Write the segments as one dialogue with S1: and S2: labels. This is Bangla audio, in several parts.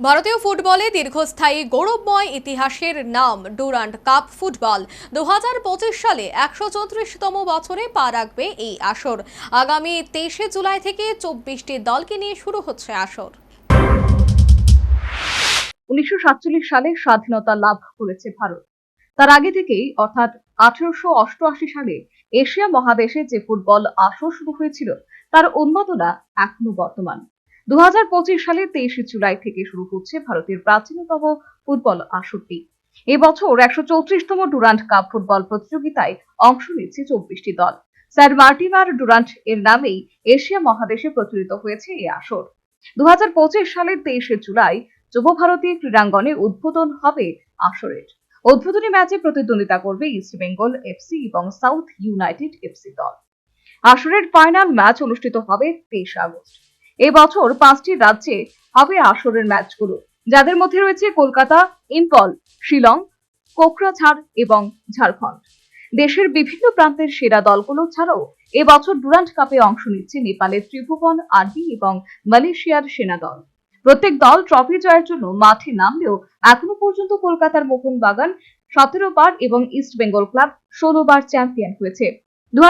S1: ভারতীয় ফুটবলে দীর্ঘস্থায়ী গৌরবময় ইতিহাসের নাম ডুরান্ড কাপ ফুটবল। দু হাজার পঁচিশ সালে একশো চৌত্রিশতম বছরে পা রাখবে এই আসর। আগামী তেইশে জুলাই থেকে চব্বিশটি দলকে নিয়ে শুরু হচ্ছে আসর।
S2: উনিশশো সাতচল্লিশ সালে স্বাধীনতা লাভ করেছে ভারত। তার আগে থেকেই, অর্থাৎ আঠারোশো অষ্টআশি সালে এশিয়া মহাদেশে যে ফুটবল আসর শুরু হয়েছিল, তার উন্মাদনা এখনও বর্তমান। দু সালে তেইশে জুলাই থেকে শুরু হচ্ছে ভারতের প্রাচীনতম ফুটবল আসরটি। এবছর একশো চৌত্রিশতম ডুরান্ট কাপ ফুটবল প্রতিযোগিতায় অংশ নিচ্ছে চব্বিশটি দল। স্যার মার্টিমার ডুরান্ট এর নামেই এশিয়া মহাদেশে প্রচলিত হয়েছে এই আসর। দু সালের তেইশে জুলাই যুব ক্রীড়াঙ্গনে উদ্বোধন হবে আসরের। উদ্বোধনী ম্যাচে প্রতিদ্বন্দ্বিতা করবে ইস্ট বেঙ্গল এফসি এবং সাউথ ইউনাইটেড এফসি দল। আসরের ফাইনাল ম্যাচ অনুষ্ঠিত হবে তেইশে আগস্ট। এবছর পাঁচটি রাজ্যে হবে আসরের ম্যাচগুলো। যাদের মধ্যে রয়েছে কলকাতা ইম্পল শিলং, কোকরাঝাড় এবং ঝাড়খণ্ড। দেশের বিভিন্ন প্রান্তের সেরা দলগুলো ছাড়াও এবছর ডুরান্ট কাপে অংশ নিচ্ছে নেপালের ত্রিভুবন, আরবি এবং মালয়েশিয়ার সেনা দল। প্রত্যেক দল ট্রফি জয়ের জন্য মাঠে নামলেও এখনও পর্যন্ত কলকাতার মোহনবাগান সতেরো বার এবং ইস্ট বেঙ্গল ক্লাব ষোলো বার চ্যাম্পিয়ন হয়েছে। দু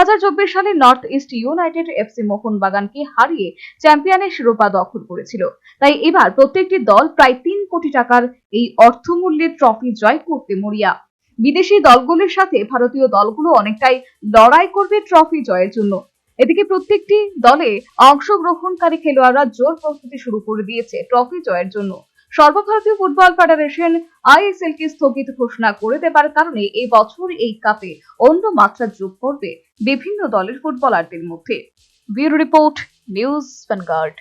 S2: সালে নর্থ ইস্ট ইউনাইটেড এফসি মোহনবাগানকে হারিয়ে চ্যাম্পিয়নের শিরোপা দখল করেছিল। তাই এবার প্রত্যেকটি দল প্রায় তিন কোটি টাকার এই অর্থমূল্যের ট্রফি জয় করতে মরিয়া। বিদেশি দলগুলির সাথে ভারতীয় দলগুলো অনেকটাই লড়াই করবে ট্রফি জয়ের জন্য। এদিকে প্রত্যেকটি দলে অংশগ্রহণকারী খেলোয়াড়রা জোর প্রস্তুতি শুরু করে দিয়েছে ট্রফি জয়ের জন্য। সর্বভারতীয় ফুটবল ফেডারেশন আইএসএল কে স্থগিত ঘোষণা করে দেবার কারণে এই বছর এই কাপে অন্য মাত্রা যোগ করবে বিভিন্ন দলের ফুটবলারদের মধ্যে। Bureau report, news Vanguard.